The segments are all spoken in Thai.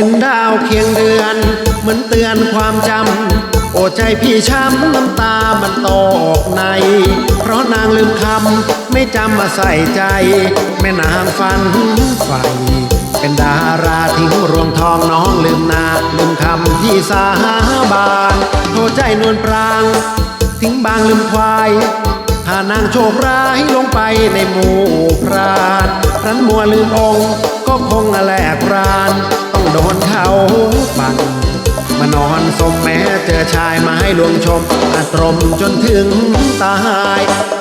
็นดาวเคียงเดือน เหมือนเตือนความจำ โอ้ใจพี่ช้ำน้ำตามันตกใน เพราะนางลืมคำไม่จำมาใส่ใจ แม่นางฝันใฝ่เป็นดาราทิ้งรวงทองน้องลืมนาลืมคำที่สาบานโทษใจนวลปราง ทิ้งบางลืมควายถ้านางโชคร้ายลงไปในหมู่พรานรันมัวลืมองก็คง ลวงชมอาตรมจนถึงตาย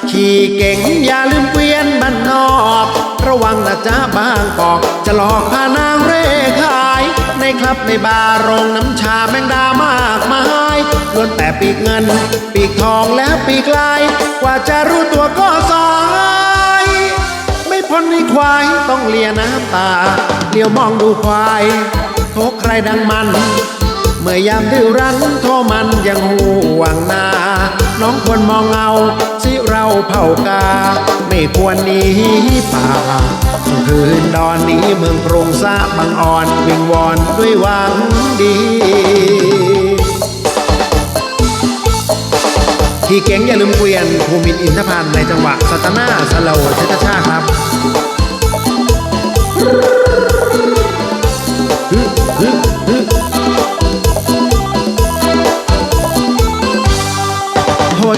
ขี่เก่งอย่าลืมเกวียนบ้านนอก ระวังนะจ๊ะบางกอก จะหลอกพานางเร่ขาย ในคลับในบาร์โรงน้ำชาแมงดามากมายล้วนแต่ปีกเงิน ปีกทองและปีกลาย กว่าจะรู้ตัวก็สายไม่พ้นในควายต้องเลียน้ำตาเลี้ยวมองดูควายโทกใครดังมัน เมื่อยามดื้อรั้นโทมันยังห่วงนา น้องควรมองเงาสิเราเผากา ไม่ควรหนีป่าคืนดอนนี้เมืองกรุงสะบางอ่อน วิงวอนด้วยหวังดีที่เก่งอย่าลืมเกวียนภูมินอินทพันธ์ในจังหวะสัตนาสโลว์ชาชาครับ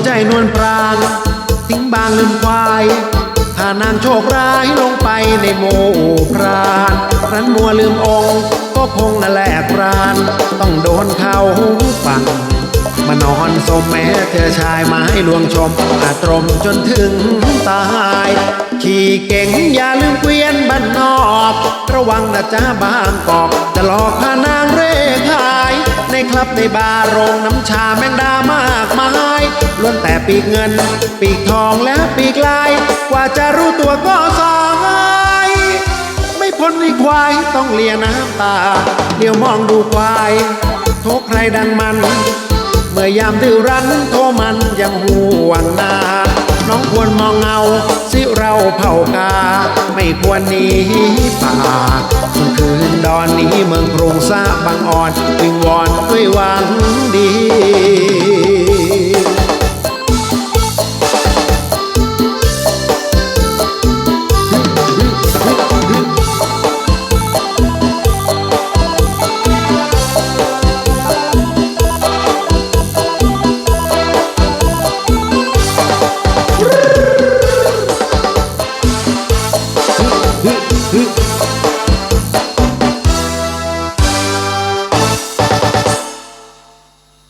ใจนวลปราง ทิ้งบางลืมควาย ถ้านางโชคร้ายลงไปในโมพรานรันมัวลืมองค์ ก็คงแหลกราน ต้องโดนเขาฟังมานอนสมแม้เธอชายมาให้ลวงชมอาตรมจนถึงตาย ขี่เก่งอย่าลืมเกวียนบ้านนอก ระวังนะจ๊ะบางกอก จะหลอกพานางเร่ขาย ในคลับในบาร์โรงน้ำชาแมงดามากมาย วนแต่ปีกเงิน ปีกทองและปีกลาย กว่าจะรู้ตัวก็สายไม่พ้นในควายต้องเลียน้ำตาเดี๋ยวมองดูควายโทษใครดังมัน เมื่อยามดื้อรั้นโทมันยังห่วงนาน้องควรมองเงาสิเราเผากา ไม่ควรหนีป่าเมื่อคืนดอนนี้เมืองกรุงสะบางอ่อนวิงวอนด้วยหวังดี